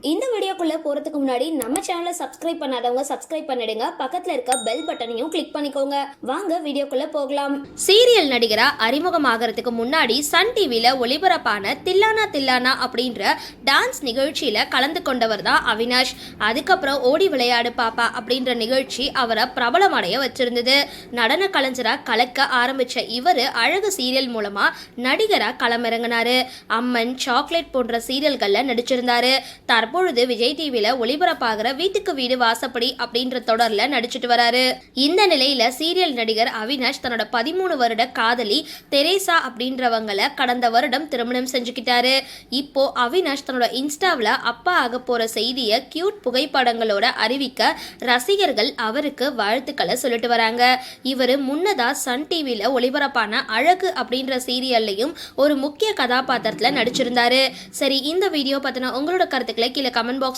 இந்த வீடியோக்குள்ளே போகிறதுக்கு முன்னாடி நம்ம சேனலை சப்ஸ்கிரைப் பண்ணாதவங்க சப்ஸ்கிரைப் பண்ணிடுங்க. பக்கத்தில் இருக்க பெல் பட்டனையும் கிளிக் பண்ணிக்கோங்க. வாங்க வீடியோக்குள்ளே போகலாம். சீரியல் நடிகராக அறிமுகமாகிறதுக்கு முன்னாடி சன் டிவியில் ஒளிபரப்பான தில்லானா தில்லானா அப்படின்ற டான்ஸ் நிகழ்ச்சியில் கலந்து கொண்டவர் தான் அவினாஷ். அதுக்கப்புறம் ஓடி விளையாடு பாப்பா அப்படின்ற நிகழ்ச்சி அவரை பிரபலமடைய வச்சிருந்தது. நடன கலைஞராக கலக்க ஆரம்பித்த இவர் அழகு சீரியல் மூலமாக நடிகராக களமிறங்கினார். அம்மன் சாக்லேட் போன்ற சீரியல்களில் நடிச்சிருந்தாரு. தற்பொழுது விஜய் டிவியில ஒளிபரப்பாகிற வீட்டுக்கு வீடு வாசப்படி அப்படின்ற தொடர்ல நடிச்சிட்டு வராரு. இந்த நிலையில சீரியல் நடிகர் அவினாஷ் தன்னோட பதிமூணு வருட காதலி தெரேசா அப்படின்றவங்கள கடந்த வருடம் திருமணம் செஞ்சுக்கிட்டாரு. இப்போ அவினாஷ் தன்னோட இன்ஸ்டாவில் அப்பா ஆக போற செய்தியை கியூட் புகைப்படங்களோட அறிவிக்க ரசிகர்கள் அவருக்கு வாழ்த்துக்களை சொல்லிட்டு வராங்க. இவர் முன்னதா சன் டிவியில ஒளிபரப்பான அழகு அப்படின்ற சீரியல்லையும் ஒரு முக்கிய கதாபாத்திரத்தில் நடிச்சிருந்தாரு. சரி இந்த வீடியோ பற்றின உங்களோட கருத்துக்களை கீழே கமெண்ட் பாக்ஸ்